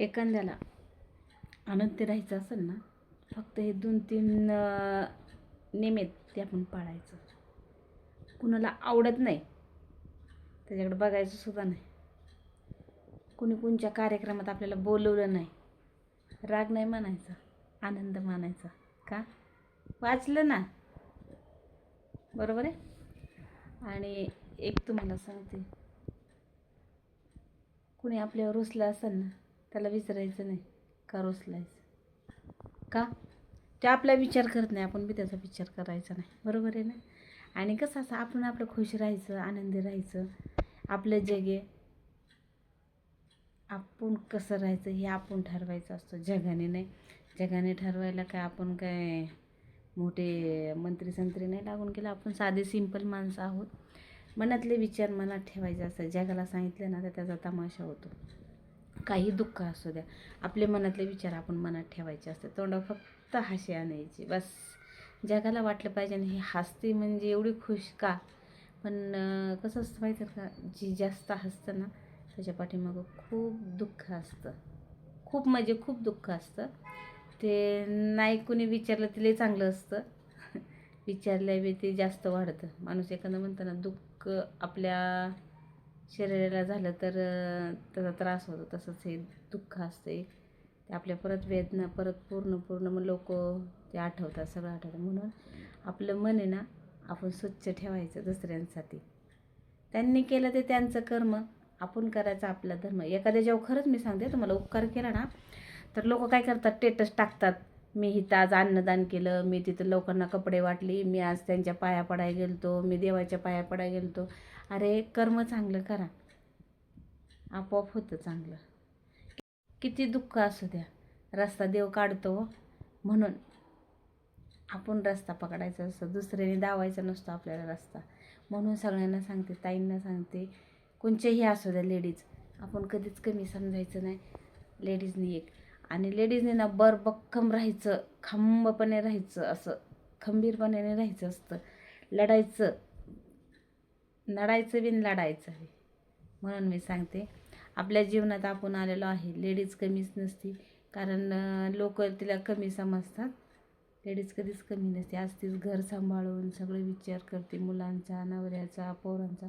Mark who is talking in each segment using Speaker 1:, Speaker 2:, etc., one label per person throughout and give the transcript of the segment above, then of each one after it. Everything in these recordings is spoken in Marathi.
Speaker 1: एखाद्याला आनंदी राहायचं असेल ना फक्त हे दोन तीन अं, आहेत ते आपण पाळायचं. कुणाला आवडत नाही त्याच्याकडे बघायचं सुद्धा नाही. कुणी कोणच्या कार्यक्रमात आपल्याला बोलवलं नाही राग नाही मानायचा आनंद मानायचा का? वाचलं ना. बरोबर आहे? आणि एक तुम्हाला सांगते. कुणी आपल्यावर रुसलं असेल ना त्याला विचारायचं नाही. का रोसलायचं का? ते आपला विचार करत नाही. आपण बी त्याचा विचार करायचा नाही. बरोबर आहे ना? आणि कसं असं आपण आपलं खुश राहायचं आनंदी राहायचं आपलं जगे आपण कसं राहायचं हे आपण ठरवायचं असतं. जगाने नाही. जगाने ठरवायला काय आपण काय मोठे मंत्री संत्री नाही लागून गेलं. आपण साधे सिंपल माणसं आहोत. मनातले विचार मनात ठेवायचे असतात. जगाला सांगितलं ना तर त्याचा तमाशा होतो. काही दुःख असू द्या. आपले मनातले विचार आपण मनात ठेवायचे असतात तोंडावर फक्त हाशी आणायची. बस. जगाला वाटलं पाहिजे आणि हे हसते म्हणजे एवढी खुश का? पण कसं असतं माहिती आहे का? जी जास्त हसतं ना त्याच्या पाठीमागं खूप दुःख असतं. खूप म्हणजे खूप दुःख असतं. ते नाही कोणी विचारलं ते लई चांगलं असतं. विचारल्या ते जास्त वाढतं. माणूस एखादं म्हणताना दुःख आपल्या शरीराला झालं तर त्याचा त्रास होतो. तसंच हे दुःख असतं ते आपल्या परत वेदना परत पूर्ण पूर्ण मग लोक ते आठवतात सगळं आठवतं म्हणून आपलं मन आहे ना आपण स्वच्छ ठेवायचं दुसऱ्यांसाठी. त्यांनी केलं ते त्यांचं कर्म. आपण करायचं आपला धर्म. एखाद्या जेव्हा खरंच मी सांगते तुम्हाला उपकार केला ना तर लोक काय करतात टेटस टाकतात. मी इथं आज अन्नदान केलं मी तिथं लोकांना कपडे वाटली मी आज त्यांच्या पाया पडाय गेलतो मी देवाच्या पाया पडाय गेलतो. अरे कर्म चांगलं करा. आपोआप होतं चांगलं. किती दुःख असू द्या. रस्ता देव काढतो हो. म्हणून आपण रस्ता पकडायचा असतो दुसऱ्याने दावायचा नसतो आपल्याला रस्ता. म्हणून सगळ्यांना सांगते ताईंना सांगते कोणच्याही असू द्या लेडीज. आपण कधीच कमी समजायचं नाही. लेडीजनी एक आणि लेडीजने ना बरबक्कम राहायचं खंबपणे राहायचं असं खंबीरपणाने राहायचं असतं. लढायचं लढायचं बिन लढायचं आहे. म्हणून मी सांगते आपल्या जीवनात आपण आलेलो आहे लेडीज कमीच नसती. कारण लोक तिला कमी समजतात. लेडीज कधीच कमी नसते. आज तीच घर सांभाळून सगळे विचार करते मुलांचा नवऱ्याचा पोरांचा.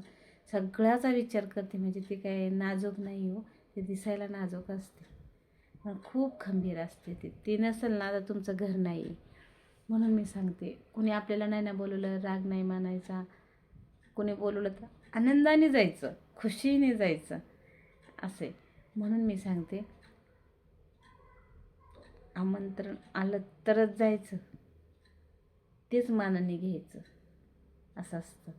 Speaker 1: सगळ्याचा विचार करते. म्हणजे ती काय नाजूक नाही हो. ते दिसायला नाजूक असते. पण खूप खंबीर असते ती. ती नसेल ना तर तुमचं घर नाही. म्हणून मी सांगते कुणी आपल्याला नाही ना बोलवलं राग नाही मानायचा. कोणी बोलवलं तर आनंदाने जायचं खुशीने जायचं असे. म्हणून मी सांगते आमंत्रण आलं तरच जायचं. तेच मानाने घ्यायचं. असं असतं.